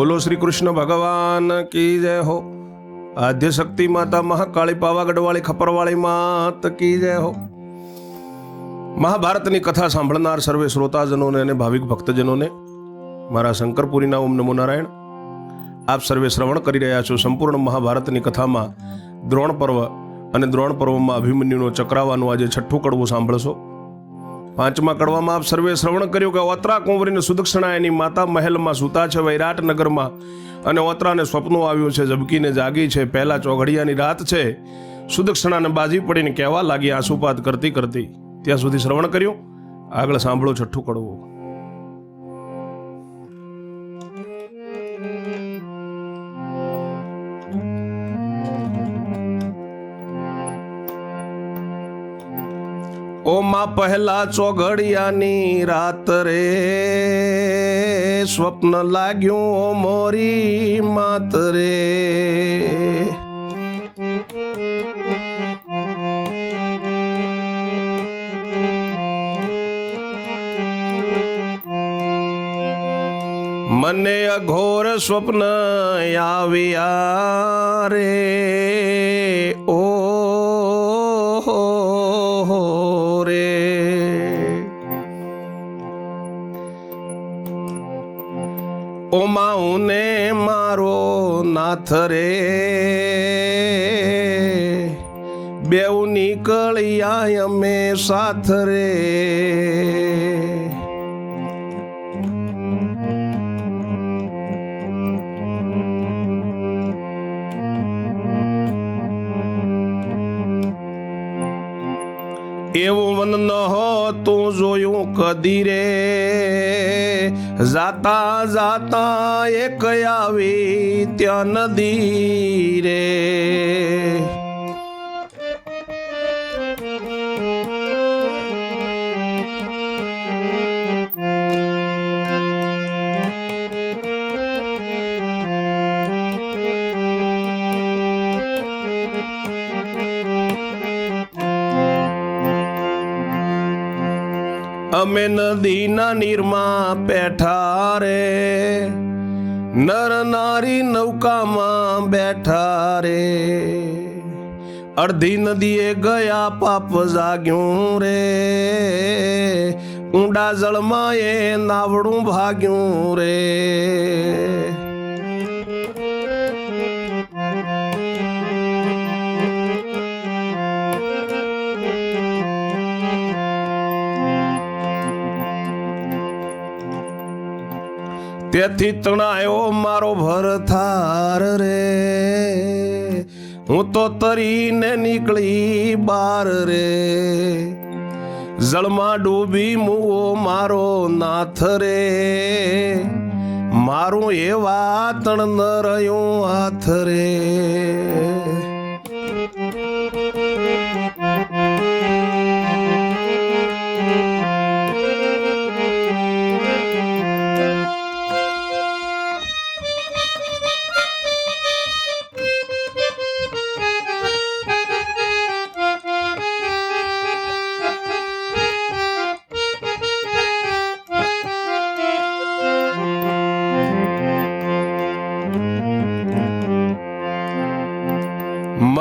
બોલો શ્રી કૃષ્ણ ભગવાન કી જય હો. આદ્ય શક્તિ માતા મહાકાળી પાવાગઢવાળી ખપરવાળી માત કી જય હો. મહાભારતની કથા સાંભળનાર સર્વે શ્રોતાજનોને અને ભાવિક ભક્તજનોને મારા શંકરપુરીના ઓમ નમો નારાયણ. આપ સર્વે શ્રવણ કરી રહ્યા છો સંપૂર્ણ મહાભારતની કથામાં દ્રોણ પર્વ અને દ્રોણ પર્વમાં અભિમન્યુનો ચક્રાવાનું આજે છઠ્ઠું કડવું સાંભળશો. પાંચમા કડવામાં આપ સર્વે શ્રવણ કર્યું કે ઓત્રા કુંવરીને સુદક્ષણા એની માતા મહેલમાં સૂતા છે વૈરાટનગરમાં. અને ઓત્રાને સ્વપ્નો આવ્યું છે, ઝબકીને જાગી છે. પહેલાં ચોઘડિયાની રાત છે. સુદક્ષણાને બાજી પડીને કહેવા લાગી આંસુપાત કરતી કરતી. ત્યાં સુધી શ્રવણ કર્યું? આગળ સાંભળો, છઠ્ઠું કડવું. માં પહેલા ચોઘડિયાની રાત રે. સ્વપ્ન લાગ્યું મોરી માત રે. મને અઘોર સ્વપ્ન આવ્યા રે. ઓ ઓ માઉને મારો નાથ રે. બેઉ નીકળ્યા અમે સાથ રે. એવું મન ન તું જોયું કદી રે. જાતા જાતા એક આવી ત્યાં નદી રે. અમે નદીના નીરમાં બેઠા રે. નર નારી નૌકામાં બેઠા રે. અડધી નદીએ ગયા પાપ જાગ્યું રે. ઊંડા જળમાં એ નાવડું ભાગ્યું રે. તેથી તણાયો મારો ભરથાર રે. હું તો તરીને નીકળી બાર રે. જળમાં ડૂબી મુવો મારો નાથ રે. મારું એવા તણ ન રહ્યું હાથ રે.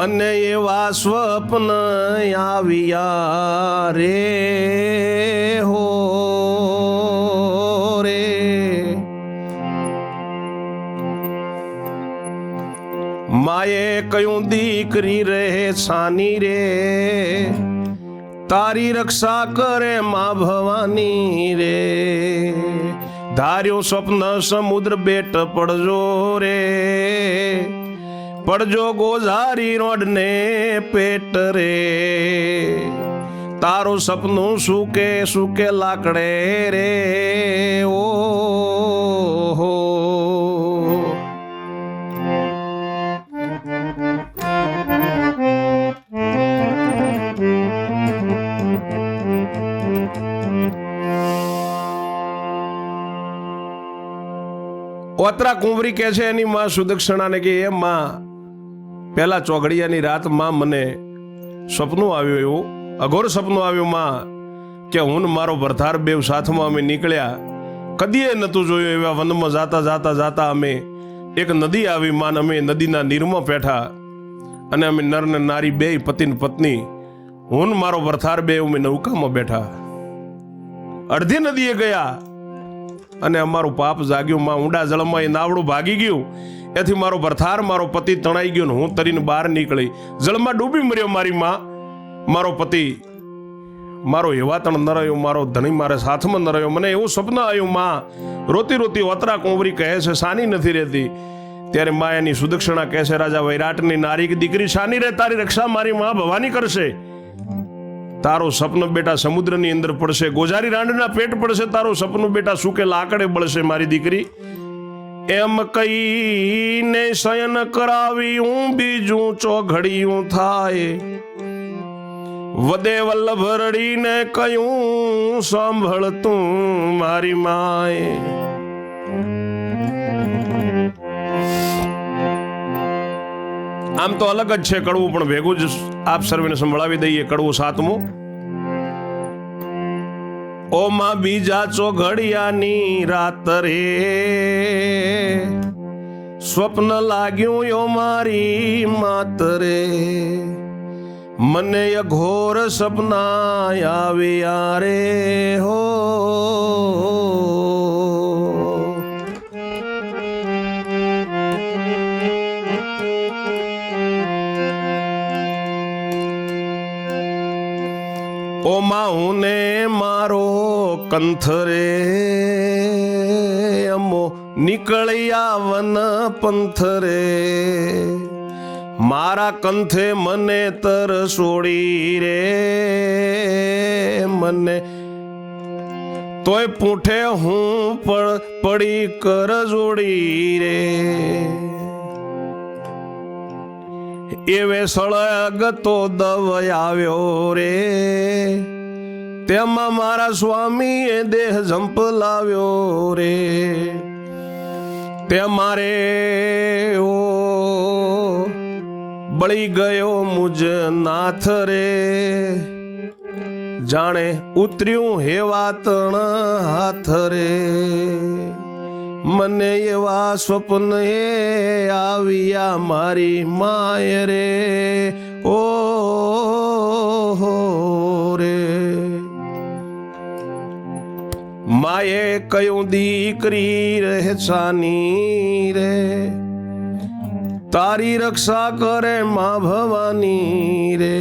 મને એવા સ્વપ્ન આવ્યા રે, હો રે. માએ કયું દીકરી રે, સાની રે, તારી રક્ષા કરે મા ભવાની રે. ધાર્યું સ્વપ્ન સમુદ્ર બેટ પડજો રે. પડજો ગોઝારી રોડને પેટ રે તારું સપનું સુકે સુકે લાકડે રે. ઓ હો ઓતરા કુંવરી કહે છે, એની માં સુદક્ષણાને કે, એ માં પહેલા ચોઘડિયાની રાતમાં મને સપનું આવ્યું એવું, અઘોર સપનું આવ્યું માં, કે હું મારો ભરથાર બેવ સાથમાં અમે નીકળ્યા. કદીએ નહોતું જોયું એવા વનમાં જાતા જાતા જાતા અમે એક નદી આવી માન અમે નદીના નીરમાં બેઠા. અને અમે નર ને નારી બે પતિ ને પત્ની, હું મારો વરથાર બે અમે નૌકામાં બેઠા. અડધી નદીએ ગયા અને અમારું પાપ જાગ્યું, માં ઊંડા જળમાં એ નાવડું ભાગી ગયું. એથી મારો ભરથાર, મારો પતિ તણાઈ ગયો ને હું તરીને બહાર નીકળી. જળમાં ડૂબી મર્યો મારી માં. મારો પતિ, મારો હેવાતણ ન રહ્યો મારો ધણી મારે સાથમાં ન રહ્યો મને એવું સ્વપ્ન આવ્યું, માં રોતી રોતી વતરા કોંવરી કહે છે, સાની નથી રહેતી. ત્યારે મા એની સુદક્ષિણા કહે છે, રાજા વૈરાટની નારી દીકરી શાની રહે, તારી રક્ષા મારી માં ભવાની કરશે. તારો સપનો બેટા સમુદ્રની અંદર પડશે, ગોજારી રાંડના પેટ પડશે, તારો સપનું બેટા સુકે લાકડે બળશે મારી દીકરી. એમ કહીને શયન કરાવી હું બીજું ચોઘડિયું થાય. વદે વલ્લભ રડીને કયું સાંભળતું મારી માએ. આમ તો અલગ જ છે, કડવું પણ ભેગું જ આપ સર્વેને સંભળાવી દઈએ, કડવું સાતમું. ઓ માં બીજા ચોઘડિયાની રાત રે. સ્વપ્ન લાગ્યું યો મારી માત રે. મને અઘોર સપના આવે યારે હો. ઓમાં હું ને મારો કંથ રે અમો નીકળ્યા વન પંથ રે મારા કંથે મને તર છોડી રે. મને તોય પૂઠે હું પણ પડી કર જોડી રે. એવે સળગ તો દવ આવ્યો રે. તેમાં મારા સ્વામીએ દેહ ઝંપલાવ્યો રે તે મારે ઓ બળી ગયો મુજ નાથ રે જાણે ઉતર્યું હેવા તણ હાથ રે મને એવા સ્વપ્ન એ આવ્યા મારી માય રે ઓ રે માએ કયું દીકરી રહે સાની રે? તારી રક્ષા કરે માં ભવાની રે.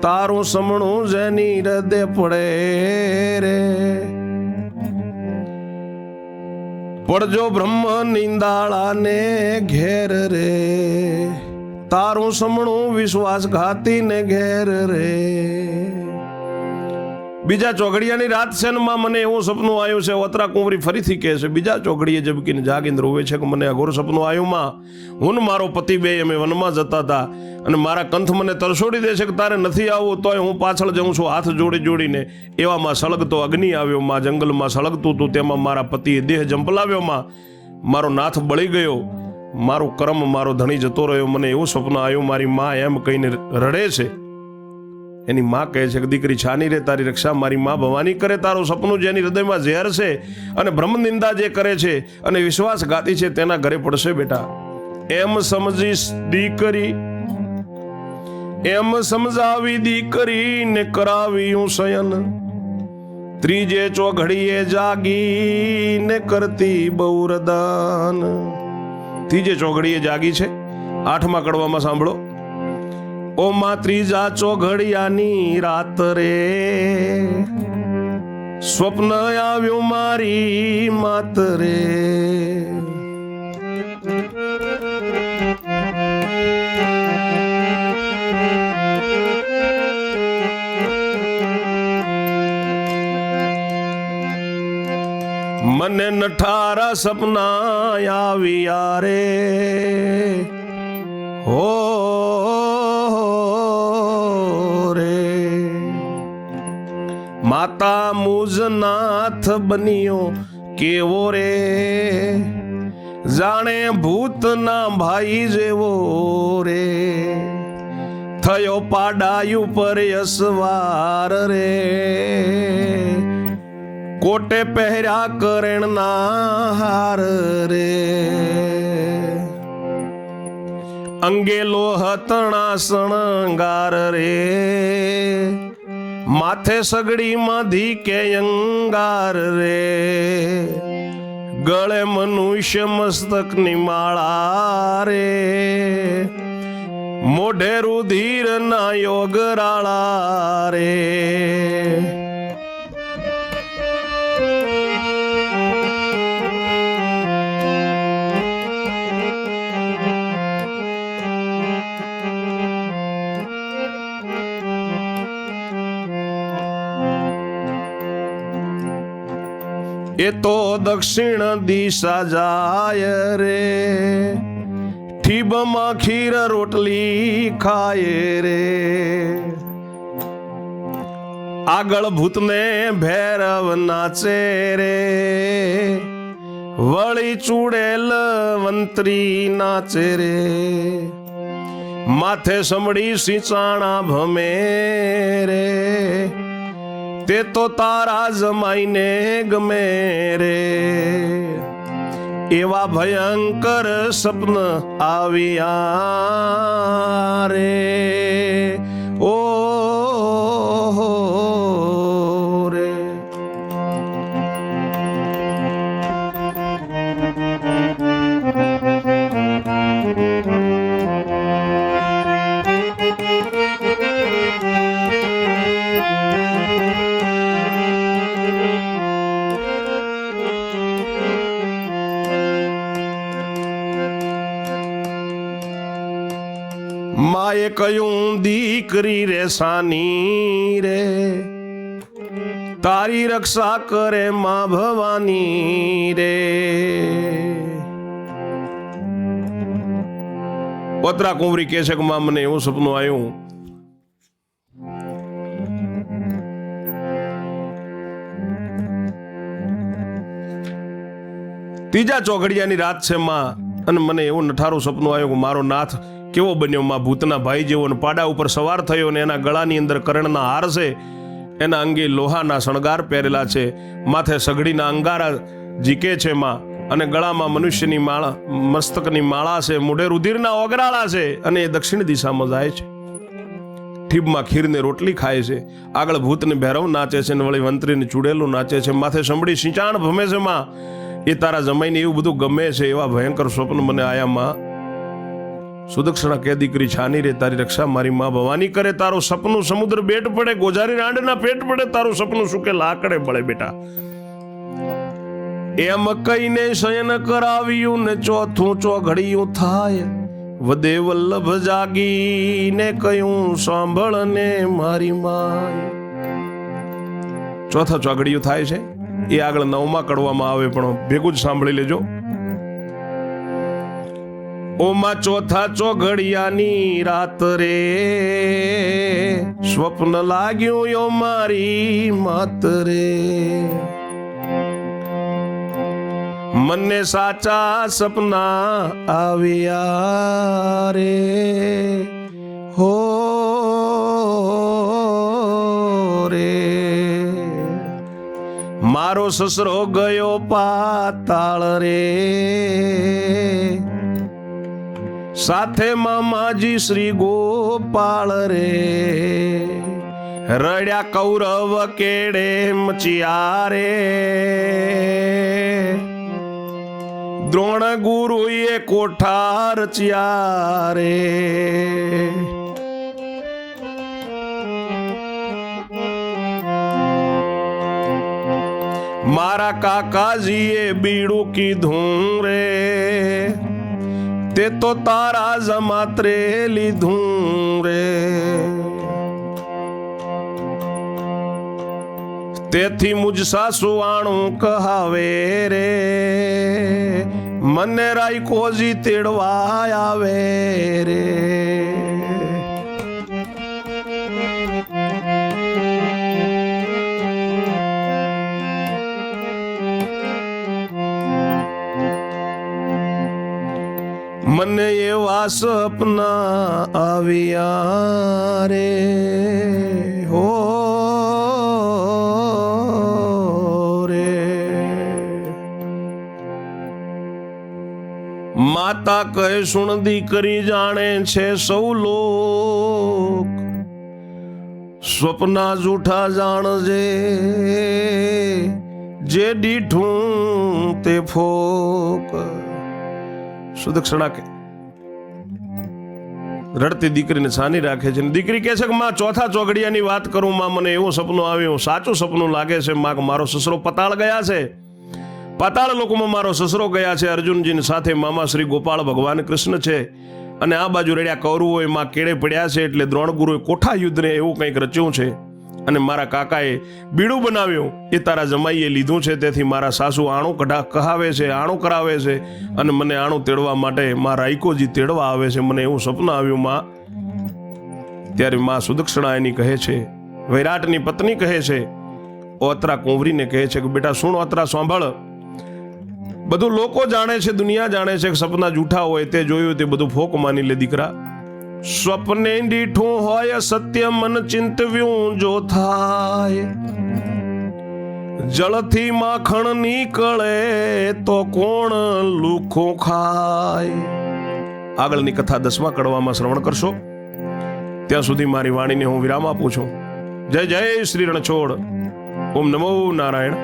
તારું સમણું જેની હૃદય પડે રે. પડજો બ્રહ્મ નિંદાળાને ઘેર રે. તારું સમણું વિશ્વાસઘાતી ને ઘેર રે. બીજા ચોઘડિયાની રાત ને મને એવું સપનું આવ્યું છે ઓતરા કુંવરી ફરીથી કહે છે, બીજા ચોઘડીએ જબકીને જાગીને રોવે છે કે મને અઘોર સપનું આવ્યું માં, હું ને મારો પતિ બે અમે વનમાં જતા હતા અને મારા કંથ મને તરસોડી દે છે કે તારે નથી આવવું તોય હું પાછળ જઉં છું, હાથ જોડી જોડીને એવામાં સળગતો અગ્નિ આવ્યો માં, જંગલમાં સળગતું હતું, તેમાં મારા પતિએ દેહ જંપલાવ્યો માં. મારો નાથ બળી ગયો, મારું કર્મ, મારો ધણી જતો રહ્યો, મને એવું સપનું આવ્યું, મારી માં એમ કહીને રડે છે એની માં કહે છે કે, દીકરી, છાની રે, તારી રક્ષા મારી માં ભવાની કરે. તારું સપનું જેની હૃદયમાં ઝેર છે અને બ્રહ્મ નિંદા જે કરે છે અને વિશ્વાસઘાતી છે, તેના ઘરે પડશે બેટા. એમ સમજીશ દીકરી, એમ સમજાવી દીકરી ને કરાવ્યું શયન. ત્રીજે ચોઘડીએ જાગી ને કરતી બહુરદાન. ત્રીજે ચોઘડીએ જાગી છે. આઠમા કડવામાં સાંભળો. ઓ માં ત્રીજા ચોઘડિયાની રાત રે. સ્વપ્ન આવ્યું મારી માત રે. મને નઠારા સપના આવ્યા રે. માતા મુજનાથ બન્યો કેવો રે? જાણે ભૂતના ભાઈ જેવો રે. થયો પાડાયુ પર યસવાર રે. કોટે પહેર્યા કરણના હાર રે. અંગે લોહતણા શણગાર રે. માથે સગડીમાં કે અંગાર રે. ગળે મનુષ્ય મસ્તકની માળા રે. મોઢે રુધિર ના યોગ રાળા રે. એ તો દક્ષિણ દિશા જાય રે. ઠીબમાં ખીર રોટલી ખાય રે. આગળ ભૂતને ભૈરવ નાચે રે. વળી ચૂડેલ વંત્રી નાચે રે. માથે સમડી સિંચાણા ભમે રે. તે તો તારા જમાઈને ગમે રે. એવા ભયંકર સપન આવ્યા રે. માએ કહ્યું, દીકરી રે, સાની રે. તારી રક્ષા કરે મા ભવાની રે. પત્રા કુંવરી કહે છે કે, માં, મને એવું સપનું આવ્યું ત્રીજા ચોઘડિયાની રાત છે માં, અને મને એવું નઠારું સપનું આવ્યું કે મારો નાથ કેવો બન્યો માં ભૂતના ભાઈ જેવો પાડા ઉપર સવાર થયો ને એના ગળાની અંદર કરણના હાર છે, એના અંગે લોહાના શણગાર પહેરેલા છે, માથે સઘડીના અંગારા જીકે છે માં, અને ગળામાં મનુષ્યની માળા, મસ્તકની માળા છે, મોઢે રુધિરના ઓગરાળા છે, અને એ દક્ષિણ દિશામાં જાય છે. ઠીબમાં ખીરને રોટલી ખાય છે, આગળ ભૂતને ભૈરવ નાચે છે ને વળી વંત્રીને ચૂડેલું નાચે છે, માથે સંભળી સિંચાણ ભમે છે માં. એ તારા જમાઈને એવું બધું ગમે છે, એવા ભયંકર સ્વપ્ન મને આયા માં. સુદક્ષણા કે દીકરી, છાની રે, તારી રક્ષા મારી માં ભવાની કરે, તારું સપનું સમુદ્ર બેટ પડે ગોજારી રાંડના પેટ પડે, તારું સપનું સુકે લાકડે બળે, બેટા. એમ કહીને શયન કરાવ્યું ને ચોથું ચોઘડિયું થાય. વદે વલ્લભ જાગીને કહ્યું, સાંભળ ને મારી માય. ચોથા ચોઘડિયું થાય છે. એ આગળ નવમાં કડવામાં આવે, પણ ભેગું જ સાંભળી લેજો. ઓમાં ચોથા ચોઘડિયાની રાત રે. સ્વપ્ન લાગ્યું યો મારી માત રે. મને સાચા સપના આવ્યા રે. હો રે. મારો સસરો ગયો પાતાળ રે. સાથે મામાજી શ્રી ગોપાળ રે. રડ્યા કૌરવ કેડે મચિયા રે દ્રોણ ગુરુએ કોઠા રચ્યા મારા કાકાજીએ બીડું કીધું રે. તે તો તારા જમાત્રે લીધું રે. તેથી મુજ સાસુવાણું કહાવે રે. મને રાઈ કોજી તેડવા આવે રે. આ સપના આવ્યા રે. હો રે. માતા કહે, સુણ દીકરી જાણે છે સૌ લોક. સ્વપ્ના જૂઠા જાણજે. જે દીઠું તે ફોક. સુદક્ષણા કે રડતી દીકરીને સાની રાખે છે ને દીકરી કહે છે કે માં, ચોથા ચોગડિયાની વાત કરું, માં, મને એવું સપનું આવ્યું. સાચું સપનું લાગે છે, માં મારો સસરો પતાળ ગયા છે. પાતાળ લોકોમાં મારો સસરો ગયા છે. અર્જુનજીની સાથે મામા શ્રી ગોપાળ ભગવાન કૃષ્ણ છે. અને આ બાજુ રેડ્યા કૌરવો એમાં કેળે પડ્યા છે, એટલે દ્રોણ ગુરુએ કોઠા યુદ્ધને એવું કંઈક રચ્યું છે. અને મારા કાકાએ બીડું બનાવ્યું. એ તારા જમાઈએ લીધું છે, તેથી મારા સાસુ આણું કઢા કહાવે છે, આણું કરાવે છે અને મને આણું તેડવા માટે મા રાયકોજી તેડવા આવે છે. મને એવું સપનું આવ્યું, માં. ત્યારે મા સુદક્ષણા એની કહે છે, વૈરાટની પત્ની કહે છે ઓતરા કુંવરીને કહે છે કે, બેટા શું ઓતરા સાંભળ. બધું લોકો જાણે છે, દુનિયા જાણે છે કે, સપના જૂઠા હોય, તે જોયું, તે બધું ફોક માની લે દીકરા. સ્વપ્ને દીઠું હોય સત્ય મન ચિંતવ્યું જો થાય. જળથી માખણ નીકળે તો કોણ લુખો ખાય. આગળની કથા દસમા કડવામાં શ્રવણ કરશો. ત્યાં સુધી મારી વાણીને હું વિરામ આપું છું. જય જય શ્રી રણછોડ. ઓમ નમો નારાયણ.